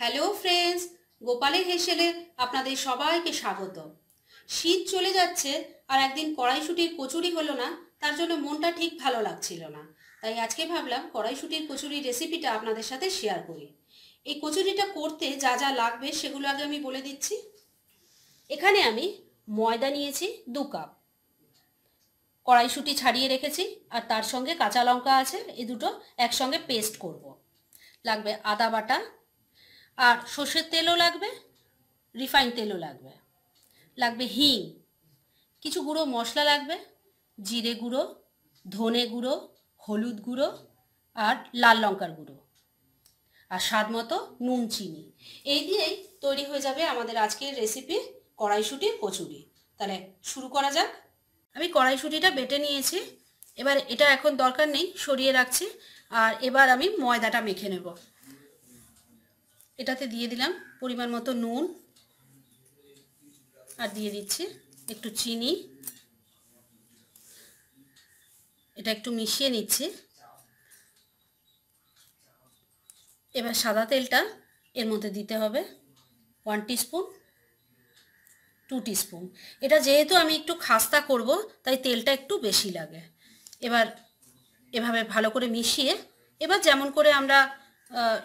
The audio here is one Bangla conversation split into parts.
হ্যালো ফ্রেন্ডস গোপালের হেসেলে আপনাদের সবাইকে স্বাগত। শীত চলে যাচ্ছে আর একদিন কড়াইশুটির কচুরি হলো না, তার জন্য মনটা ঠিক ভালো লাগছিল না। তাই আজকে ভাবলাম কড়াইশুটির কচুরির রেসিপিটা আপনাদের সাথে শেয়ার করি। এই কচুরিটা করতে যা যা লাগবে সেগুলো আগে আমি বলে দিচ্ছি। এখানে আমি ময়দা নিয়েছি দু কাপ। কড়াইশুটি ছাড়িয়ে রেখেছি আর তার সঙ্গে কাঁচা লঙ্কা আছে, এই দুটো একসঙ্গে পেস্ট করব। লাগবে আদা বাটা আর সর্ষের তেলও লাগবে রিফাইন তেলও লাগবে। লাগবে হিং, কিছু গুঁড়ো মশলা লাগবে, জিরে গুঁড়ো, ধনে গুঁড়ো, হলুদ গুঁড়ো আর লাল লঙ্কার গুঁড়ো। আর স্বাদ মতো নুন, চিনি। এই দিয়েই তৈরি হয়ে যাবে আমাদের আজকের রেসিপি কড়াইশুটির কচুরি। তাহলে শুরু করা যাক। আমি কড়াইশুটিটা বেটে নিয়েছি। এবার এটা এখন দরকার নেই, সরিয়ে রাখছি। আর এবার আমি ময়দাটা মেখে নেব। এটাতে দিয়ে দিলাম পরিমাণ মতো নুন আর দিয়ে দিচ্ছি একটু চিনি। এটা একটু মিশিয়ে নিচ্ছি। এবার সাদা তেলটা এর মধ্যে দিতে হবে ওয়ান টিস্পুন টু টিস্পুন এটা যেহেতু আমি একটু খাস্তা করব, তাই তেলটা একটু বেশি লাগে। এবার এভাবে ভালো করে মিশিয়ে, এবার যেমন করে আমরা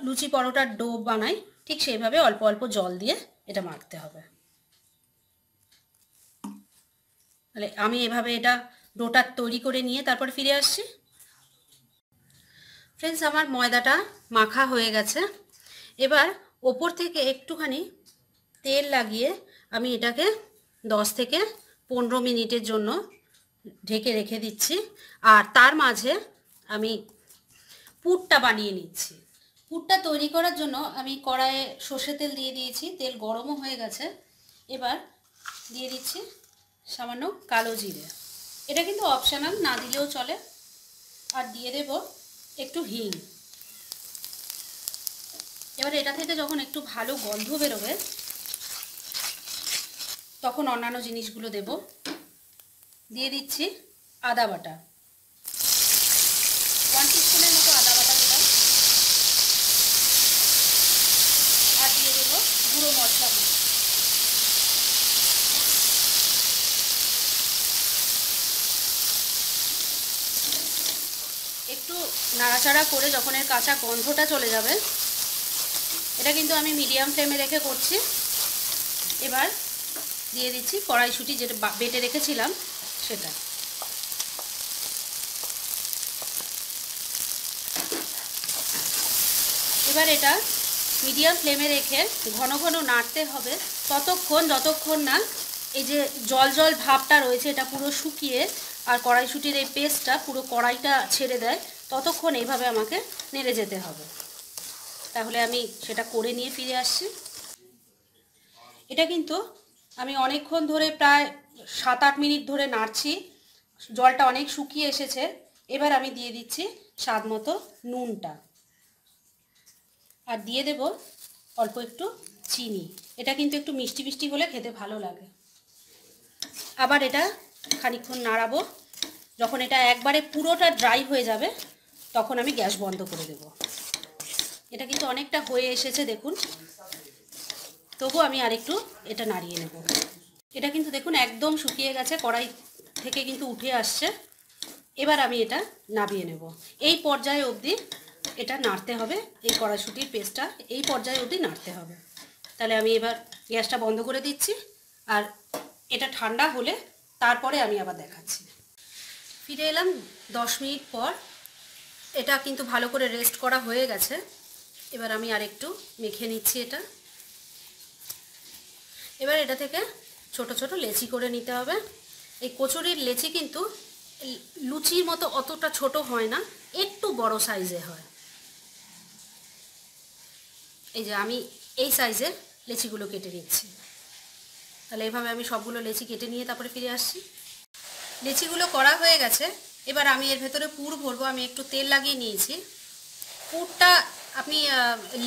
লুচি পরোটার ডো বানাই ঠিক সেইভাবে অল্প অল্প জল দিয়ে এটা মাখতে হবে। তাহলে আমি এভাবে এটা ডোটা তৈরি করে নিয়ে তারপর ফিরে আসছি। ফ্রেন্ডস, আমার ময়দাটা মাখা হয়ে গেছে। এবার ওপর থেকে একটুখানি তেল লাগিয়ে আমি এটাকে দশ থেকে পনেরো মিনিটের জন্য ঢেকে রেখে দিচ্ছি। আর তার মাঝে আমি পুরটা বানিয়ে নিচ্ছি। পুরটা তৈরি করার জন্য আমি কড়াইয়ে সর্ষে তেল দিয়ে দিয়েছি। তেল গরমও হয়ে গেছে। এবার দিয়ে দিচ্ছি সামান্য কালো জিরে। এটা কিন্তু অপশানাল না দিলেও চলে। আর দিয়ে দেব একটু হিং। এবার এটা থেকে যখন একটু ভালো গন্ধ বেরোবে, তখন অন্যান্য জিনিসগুলো দেব। দিয়ে দিচ্ছি আদা বাটা ওয়ান টিস্পুনের মতো আদা বাটা দিলাম আর দিয়ে দেব গুঁড়ো মশলা একটু নাড়াচাড়া করে যখন এর কাঁচা গন্ধটা চলে যাবে, এটা কিন্তু আমি মিডিয়াম ফ্লেমে রেখে করছি। এবার দিয়ে দিচ্ছি কড়াইশুটি যেটা বেটে রেখেছিলাম সেটা। এবার এটা মিডিয়াম ফ্লেমে রেখে ঘন ঘন নাড়তে হবে। ততক্ষণ, যতক্ষণ না এই যে জল জল ভাবটা রয়েছে, এটা পুরো শুকিয়ে আর কড়াইশুটির এই পেস্টটা পুরো কড়াইটা ছেড়ে দেয়, ততক্ষণ এইভাবে আমাকে নেড়ে যেতে হবে। তাহলে আমি সেটা করে নিয়ে ফিরে আসছি। এটা কিন্তু আমি অনেকক্ষণ ধরে প্রায় সাত আট মিনিট ধরে নাড়ছি। জলটা অনেক শুকিয়ে এসেছে। এবার আমি দিয়ে দিচ্ছি স্বাদ মতো নুনটা। আর দিয়ে দেব অল্প একটু চিনি। এটা কিন্তু একটু মিষ্টি মিষ্টি হলে খেতে ভালো লাগে। আবার এটা খানিক্ষণ নাড়াবো। যখন এটা একবারে পুরোটা ড্রাই হয়ে যাবে, তখন আমি গ্যাস বন্ধ করে দেব। এটা কিন্তু অনেকটা হয়ে এসেছে, দেখুন। তবু আমি আরেকটু এটা নাড়িয়ে নেব। এটা কিন্তু দেখুন একদম শুকিয়ে গেছে, কড়াই থেকে কিন্তু উঠে আসছে। এবার আমি এটা নাবিয়ে নেব। এই পর্যায়ে অবধি এটা নাড়তে হবে, এই কড়াইশুটির পেস্টটা এই পর্যায়ে অবধি নাড়তে হবে। তাহলে আমি এবার গ্যাসটা বন্ধ করে দিচ্ছি, আর এটা ঠান্ডা হলে তারপরে আমি আবার দেখাচ্ছি। ফিরে এলাম দশ মিনিট পর, এটা কিন্তু ভালো করে রেস্ট করা হয়ে গেছে। এবার আমি আরেকটু মেখে নিচ্ছি এটা। এবার এটা থেকে ছোট ছোট লেচি করে নিতে হবে। এই কচুরির লেচি কিন্তু লুচির মতো অতটা ছোট হয় না, একটু বড় সাইজে হয়। এই যে আমি এই সাইজের লেচিগুলো কেটে নিচ্ছি। তাহলে এইভাবে আমি সবগুলো লেচি কেটে নিয়ে তারপরে ফিরে আসছি। লেচিগুলো করা হয়ে গেছে। এবার আমি এর ভেতরে পুর ভরবো, আমি একটু তেল লাগিয়ে নিয়েছি। পুরটা আপনি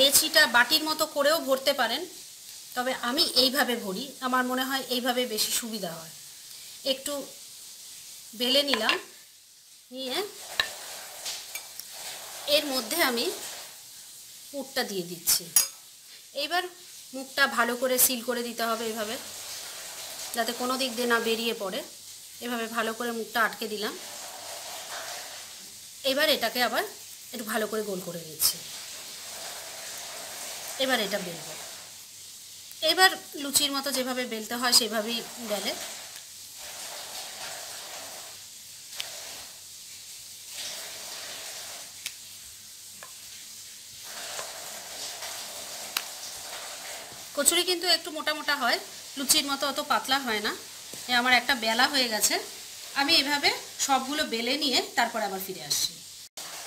লেচিটা বাটির মতো করেও ভরতে পারেন। তবে আমি এইভাবে ভরি, আমার মনে হয় এইভাবে বেশি সুবিধা হয়। একটু বেলে নিলাম, নিয়ে এর মধ্যে আমি পুরটা দিয়ে দিচ্ছি। এইবার মুখটা ভালো করে সিল করে দিতে হবে এভাবে, যাতে কোনো দিক দিয়ে না বেরিয়ে পড়ে। এভাবে ভালো করে মুখটা আটকে দিলাম। এবার এটাকে আবার একটু ভালো করে গোল করে নিচ্ছি। এবার এটা বেলবো। এবার লুচির মতো যেভাবে বেলতে হয় সেভাবেই বেলে কচুরি কিন্তু একটু মোটা মোটা হয়, লুচির মতো অত পাতলা হয় না। আমার একটা বেলা হয়ে গেছে। আমি এভাবে সবগুলো বেলে নিয়ে তারপর আবার ফিরে আসছি।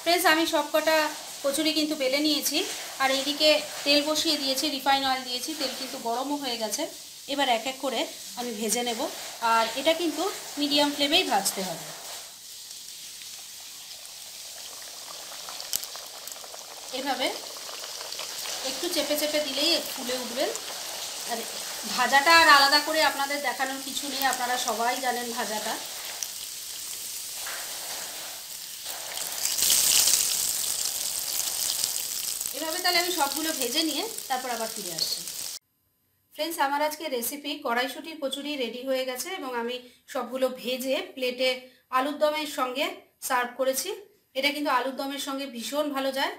ফ্রেন্ডস, আমি সবকটা কচুরি কিন্তু বেলে নিয়েছি। আর এইদিকে তেল বসিয়ে দিয়েছি, রিফাইন অয়েল দিয়েছি। তেল কিন্তু গরমও হয়ে গেছে। এবার এক এক করে আমি ভেজে নেব। আর এটা কিন্তু মিডিয়াম ফ্লেমেই ভাজতে হবে। এভাবে একটু চেপে চেপে দিলেই ফুলে উঠবেন আর ভাজাটা আর আলাদা করে আপনাদের দেখানোর কিছু নেই, আপনারা সবাই জানেন ভাজাটা। এভাবে তাহলে আমি সবগুলো ভেজে নিয়ে তারপর আবার ফিরে আসছি। ফ্রেন্ডস আমার আজকে রেসিপি কড়াইশুটির কচুরি রেডি হয়ে গেছে এবং আমি সবগুলো ভেজে প্লেটে আলুর দমের সঙ্গে সার্ভ করেছি। এটা কিন্তু আলুর দমের সঙ্গে ভীষণ ভালো যায়।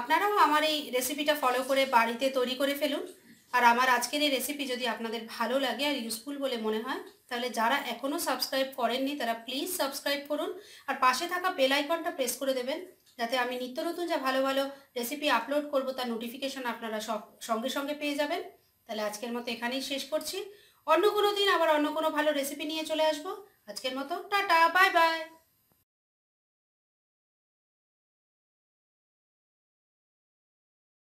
আপনারাও আমার এই রেসিপিটা ফলো করে বাড়িতে তৈরি করে ফেলুন। আর আমার আজকের এই রেসিপি যদি আপনাদের ভালো লাগে আর ইউজফুল বলে মনে হয়, তাহলে যারা এখনও সাবস্ক্রাইব করেননি, তারা প্লিজ সাবস্ক্রাইব করুন। আর পাশে থাকা বেল আইকনটা প্রেস করে দেবেন, যাতে আমি নিত্য নতুন যা ভালো ভালো রেসিপি আপলোড করব, তার নোটিফিকেশন আপনারা সব, সঙ্গে সঙ্গে পেয়ে যাবেন। তাহলে আজকের মতো এখানেই শেষ করছি। অন্য কোনো দিন আবার অন্য কোনো ভালো রেসিপি নিয়ে চলে আসব। আজকের মতো, টাটা বাই বাই